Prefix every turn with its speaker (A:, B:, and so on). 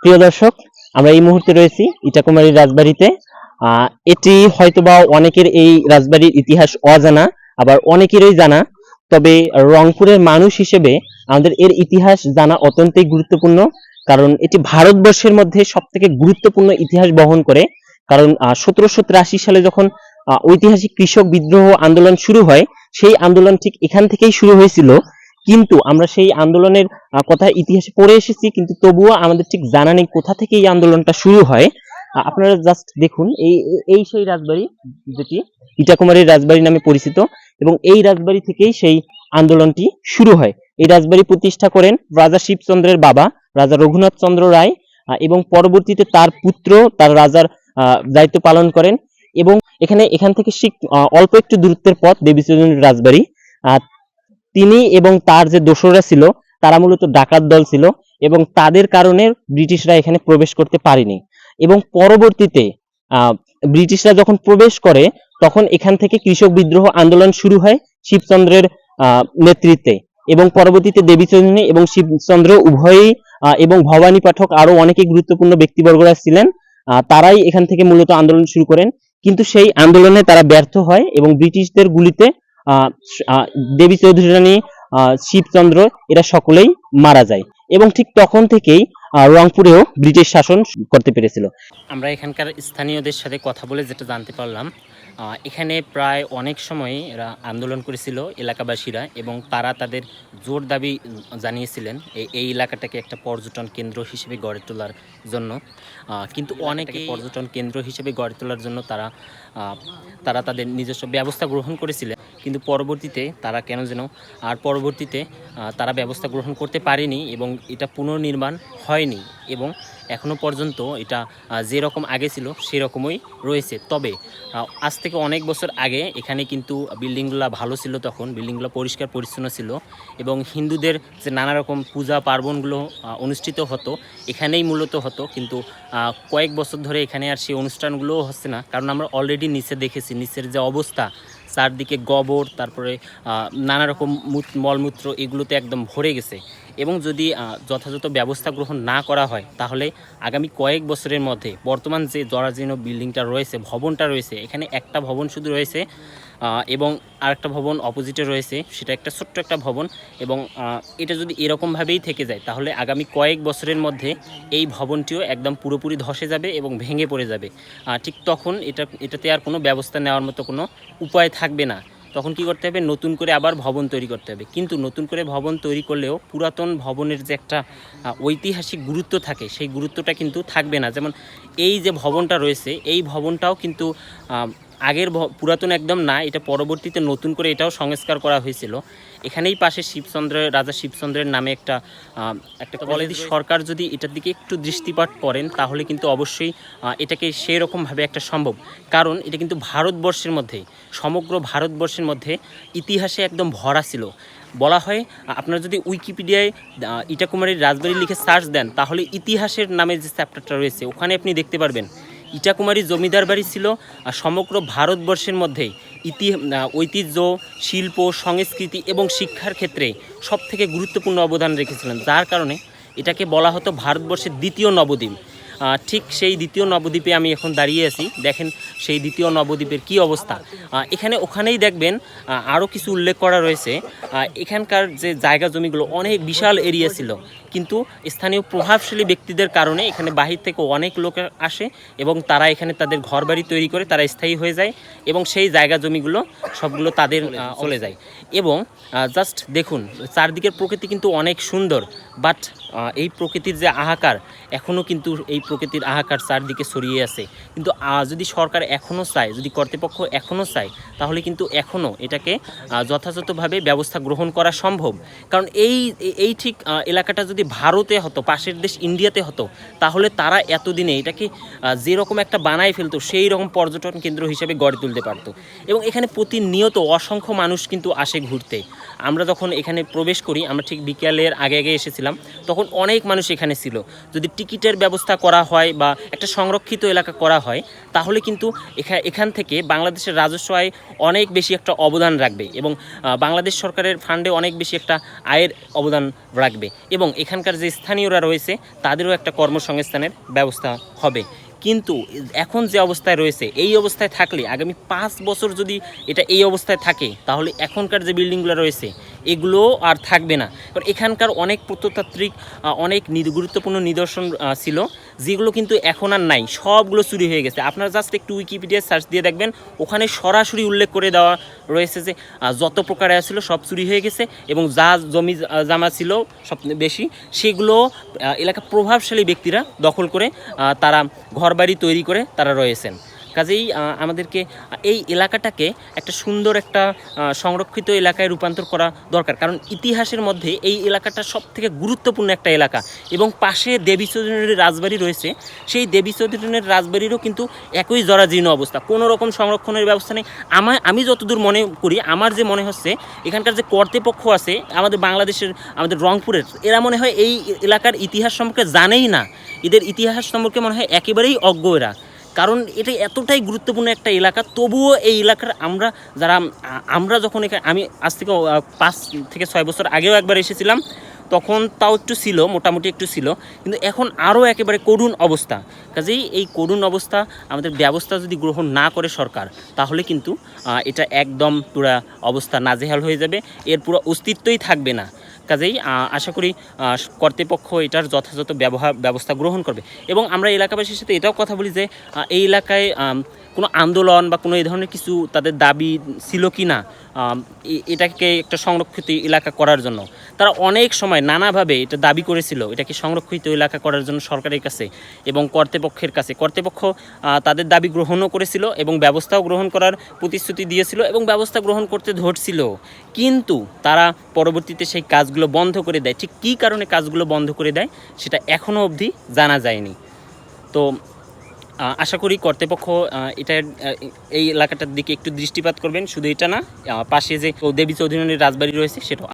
A: প্রিয় দর্শক, আমরা এই মুহূর্তে রয়েছি ইটাকুমারী রাজবাড়িতে। এটি হয়তোবা অনেকের এই রাজবাড়ির ইতিহাস অজানা, আবার অনেকেরই জানা। তবে রংপুরের মানুষ হিসেবে আমাদের এর ইতিহাস জানা অত্যন্তই গুরুত্বপূর্ণ, কারণ এটি ভারতবর্ষের মধ্যে সব থেকে গুরুত্বপূর্ণ ইতিহাস বহন করে। কারণ সতেরোশো তিরাশি সালে যখন ঐতিহাসিক কৃষক বিদ্রোহ আন্দোলন শুরু হয়, সেই আন্দোলন ঠিক এখান থেকেই শুরু হয়েছিল। কিন্তু আমরা সেই আন্দোলনের কথা ইতিহাসে পড়ে এসেছি, কিন্তু তবুও আমাদের ঠিক জানা নেই কোথা থেকে এই আন্দোলনটা শুরু হয়। আপনারা জাস্ট দেখুন, এই, এই- সেই রাজবাড়ি যেটি ইটাকুমারীর রাজবাড়ি নামে পরিচিত, এবং এই রাজবাড়ি থেকেই সেই আন্দোলনটি শুরু হয়। এই রাজবাড়ি প্রতিষ্ঠা করেন রাজা শিবচন্দ্রের বাবা, রাজা রঘুনাথ চন্দ্র রায় এবং পরবর্তীতে তার পুত্র, তার রাজার দায়িত্ব পালন করেন, এবং এখানে, এখান থেকে অল্প একটু দূরত্বের পথ দেবীচন্দ্রের রাজবাড়ি। তিনি এবং তার যে দোসররা ছিল, তারা মূলত ডাকাত দল ছিল এবং তাদের কারণে ব্রিটিশরা এখানে প্রবেশ করতে পারেনি। এবং পরবর্তীতে ব্রিটিশরা যখন প্রবেশ করে, তখন এখান থেকে কৃষক বিদ্রোহ আন্দোলন শুরু হয় শিবচন্দ্রের নেতৃত্বে। এবং পরবর্তীতে দেবীচন্দ্রী এবং শিবচন্দ্র উভয়ই এবং ভবানী পাঠক আরও অনেকে গুরুত্বপূর্ণ ব্যক্তিবর্গরা ছিলেন তারাই এখান থেকে মূলত আন্দোলন শুরু করেন। কিন্তু সেই আন্দোলনে তারা ব্যর্থ হয় এবং ব্রিটিশদের গুলিতে দেবী চৌধুরানী শিবচন্দ্র এরা সকলেই মারা যায়। এবং ঠিক তখন থেকেই রংপুরেও ব্রিটিশ শাসন করতে পেরেছিল। আমরা এখানকার স্থানীয়দের সাথে কথা বলে যেটা জানতে পারলাম আহ, এখানে প্রায় অনেক সময় এরা আন্দোলন করেছিল এলাকাবাসীরা এবং তারা তাদের জোর দাবি জানিয়েছিলেন এই এই এলাকাটাকে একটা পর্যটন কেন্দ্র হিসেবে গড়ে তোলার জন্য। কিন্তু অনেকে পর্যটন কেন্দ্র হিসেবে গড়ে তোলার জন্য তারা আহ, তারা তাদের নিজস্ব ব্যবস্থা গ্রহণ করেছিলেন কিন্তু পরবর্তীতে তারা কেন যেন আর পরবর্তীতে আহ, তারা ব্যবস্থা গ্রহণ করতে পারেনি এবং এটা পুনর্নির্মাণ হয়নি এবং এখনও পর্যন্ত এটা যেরকম আগে ছিল সেরকমই রয়েছে। তবে আজ থেকে অনেক বছর আগে এখানে কিন্তু বিল্ডিংগুলো ভালো ছিল তখন, বিল্ডিংগুলো পরিষ্কার পরিচ্ছন্ন ছিল এবং হিন্দুদের যে নানা রকম পূজা পার্বণগুলো অনুষ্ঠিত হতো, এখানেই মূলত হতো। কিন্তু কয়েক বছর ধরে এখানে আর সেই অনুষ্ঠানগুলোও হচ্ছে না, কারণ আমরা অলরেডি নিচে দেখেছি, নিচের যে অবস্থা, চারদিকে গোবর, তারপরে নানা রকম মলমূত্র, এগুলোতে একদম ভরে গেছে। এবং যদি যথাযথ ব্যবস্থা গ্রহণ না করা হয়, তাহলে আগামী কয়েক বছরের মধ্যে বর্তমান যে জরাজীর্ণ বিল্ডিংটা রয়েছে, ভবনটা রয়েছে, এখানে একটা ভবন শুধু রয়েছে এবং আরেকটা ভবন অপোজিটে রয়েছে, সেটা একটা ছোট্ট একটা ভবন এবং এটা যদি এরকমভাবেই থেকে যায়, তাহলে আগামী কয়েক বছরের মধ্যে এই ভবনটিও একদম পুরোপুরি ধসে যাবে এবং ভেঙে পড়ে যাবে। ঠিক তখন এটা, এটাতে আর কোনো ব্যবস্থা নেওয়ার মতো কোনো উপায় থাকবে না। তখন কি করতে হবে? নতুন করে আবার ভবন তৈরি করতে হবে। কিন্তু নতুন করে ভবন তৈরি করলেও পুরাতন ভবনের যে একটা ঐতিহাসিক গুরুত্ব থাকে, সেই গুরুত্বটা কিন্তু থাকবে না। যেমন এই যে ভবনটা রয়েছে, এই ভবনটাও কিন্তু আগের পুরাতন একদম না এটা পরবর্তীতে নতুন করে এটাও সংস্কার করা হয়েছিল। এখানেই পাশে শিবচন্দ্রের রাজা শিবচন্দ্রের নামে একটা একটা কলেজ সরকার যদি এটার দিকে একটু দৃষ্টিপাত করেন তাহলে কিন্তু অবশ্যই এটাকে সেই রকমভাবে একটা সম্ভব। কারণ এটা কিন্তু ভারতবর্ষের মধ্যে সমগ্র ভারতবর্ষের মধ্যে ইতিহাসে একদম ভরা ছিল। বলা হয় আপনারা যদি উইকিপিডিয়ায় ইটাকুমারীর রাজবাড়ি লিখে সার্চ দেন তাহলে ইতিহাসের নামে যে চ্যাপ্টারটা রয়েছে ওখানে আপনি দেখতে পারবেন। ইটাকুমারী জমিদার বাড়ি ছিল আর সমগ্র ভারতবর্ষের মধ্যে ইতি ঐতিহ্য, শিল্প, সংস্কৃতি এবং শিক্ষার ক্ষেত্রে সবথেকে গুরুত্বপূর্ণ অবদান রেখেছিলেন। যার কারণে এটাকে বলা হতো ভারতবর্ষের দ্বিতীয় নবদ্বীপ। ঠিক সেই দ্বিতীয় নবদ্বীপে আমি এখন দাঁড়িয়ে আছি। দেখেন সেই দ্বিতীয় নবদ্বীপের কি অবস্থা। এখানে ওখানেই দেখবেন আরও কিছু উল্লেখ করা রয়েছে। এখানকার যে জায়গা জমিগুলো অনেক বিশাল এরিয়া ছিল। কিন্তু স্থানীয় প্রভাবশালী ব্যক্তিদের কারণে এখানে বাহির থেকে অনেক লোক আসে এবং তারা এখানে তাদের ঘর বাড়ি তৈরি করে তারা স্থায়ী হয়ে যায় এবং সেই জায়গা জমিগুলো সবগুলো তাদের চলে যায়। এবং জাস্ট দেখুন, চারদিকের প্রকৃতি কিন্তু অনেক সুন্দর। বাট এই প্রকৃতির যে আহাকার এখনও কিন্তু এই প্রকৃতির আহাকার চারদিকে ছড়িয়ে আছে। কিন্তু যদি সরকার এখনও চায়, যদি কর্তৃপক্ষ এখনও চায়, তাহলে কিন্তু এখনও এটাকে যথাযথভাবে ব্যবস্থা গ্রহণ করা সম্ভব। কারণ এই, এই- ঠিক এলাকাটা যদি ভারতে হতো, পাশের দেশ ইন্ডিয়াতে হতো, তাহলে তারা এতদিনে এটাকে যেরকম একটা বানায় ফেলতো, সেই রকম পর্যটন কেন্দ্র হিসেবে গড়ে তুলতে পারতো। এবং এখানে প্রতিনিয়ত অসংখ্য মানুষ কিন্তু আসে ঘুরতে। আমরা যখন এখানে প্রবেশ করি, আমরা ঠিক বিকেলের আগে আগে এসেছিলাম, তখন অনেক মানুষ এখানে ছিল। যদি টিকিটের ব্যবস্থা করা করা হয় বা একটা সংরক্ষিত এলাকা করা হয়, তাহলে কিন্তু এখা- এখান থেকে বাংলাদেশের রাজস্ব আয় অনেক বেশি একটা অবদান রাখবে এবং বাংলাদেশ সরকারের ফান্ডে অনেক বেশি একটা আয়ের অবদান রাখবে এবং এখানকার যে স্থানীয়রা রয়েছে, তাদেরও একটা কর্মসংস্থানের ব্যবস্থা হবে। কিন্তু এখন যে অবস্থায় রয়েছে, এই অবস্থায় থাকলে আগামী পাঁচ বছর যদি এটা এই অবস্থায় থাকে, তাহলে এখনকার যে বিল্ডিংগুলো রয়েছে এগুলো আর থাকবে না। কারণ এখানকার অনেক প্রত্নতাত্ত্বিক অনেক গুরুত্বপূর্ণ নিদর্শন ছিল, যেগুলো কিন্তু এখন আর নাই। সবগুলো চুরি হয়ে গেছে। আপনারা জাস্ট একটু উইকিপিডিয়া সার্চ দিয়ে দেখবেন, ওখানে সরাসরি উল্লেখ করে দেওয়া রয়েছে যে যত প্রকারে ছিল সব চুরি হয়ে গেছে এবং যা জমি জামা ছিল সব বেশি, সেগুলো এলাকা প্রভাবশালী ব্যক্তিরা দখল করে তারা ঘরবাড়ি তৈরি করে তারা রয়েছেন। কাজেই আমাদেরকে এই এলাকাটাকে একটা সুন্দর একটা সংরক্ষিত এলাকায় রূপান্তর করা দরকার। কারণ ইতিহাসের মধ্যে এই এলাকাটা সব থেকে গুরুত্বপূর্ণ একটা এলাকা। এবং পাশে দেবী চৌধুরীর রাজবাড়ি রয়েছে। সেই দেবী চৌধুরীর রাজবাড়িরও কিন্তু একই জরাজীর্ণ অবস্থা। কোনো রকম সংরক্ষণের ব্যবস্থা নেই। আমার আমি যতদূর মনে করি, আমার যে মনে হচ্ছে, এখানকার যে কর্তৃপক্ষ আছে, আমাদের বাংলাদেশের, আমাদের রংপুরের, এরা মনে হয় এই এলাকার ইতিহাস সম্পর্কে জানেই না। এদের ইতিহাস সম্পর্কে মনে হয় একেবারেই অজ্ঞ এরা। কারণ এটা এতটাই গুরুত্বপূর্ণ একটা এলাকা, তবুও এই এলাকার আমরা যারা, আমরা যখন এখানে, আমি আজ থেকে পাঁচ থেকে ছয় বছর আগেও একবার এসেছিলাম, তখন তাও একটু ছিল, মোটামুটি একটু ছিল, কিন্তু এখন আরও একেবারে করুণ অবস্থা। কাজেই এই করুণ অবস্থা, আমাদের ব্যবস্থা যদি গ্রহণ না করে সরকার, তাহলে কিন্তু এটা একদম পুরা অবস্থা নাজেহাল হয়ে যাবে, এর পুরো অস্তিত্বই থাকবে না। কাজেই আশা করি কর্তৃপক্ষ এটার যথাযথ ব্যবহার, ব্যবস্থা গ্রহণ করবে। এবং আমরা এলাকাবাসীর সাথে এটাও কথা বলি যে এই এলাকায় কোনো আন্দোলন বা কোনো এই ধরনের কিছু তাদের দাবি ছিল কি না এটাকে একটা সংরক্ষিত এলাকা করার জন্য। তারা অনেক সময় নানাভাবে এটা দাবি করেছিল, এটাকে সংরক্ষিত এলাকা করার জন্য সরকারের কাছে এবং কর্তৃপক্ষের কাছে। কর্তৃপক্ষ তাদের দাবি গ্রহণও করেছিল এবং ব্যবস্থাও গ্রহণ করার প্রতিশ্রুতি দিয়েছিল এবং ব্যবস্থা গ্রহণ করতে ধরছিল। কিন্তু তারা পরবর্তীতে সেই কাজগুলো বন্ধ করে দেয়। ঠিক কী কারণে কাজগুলো বন্ধ করে দেয় সেটা এখনও অবধি জানা যায়নি। তো আশা করি কর্তৃপক্ষ এটা এই এলাকাটার দিকে একটু দৃষ্টিপাত করবেন। শুধু এটা না পাশে যে দেবী চৌধুরীর রাজবাড়ি রয়েছে, সেটাও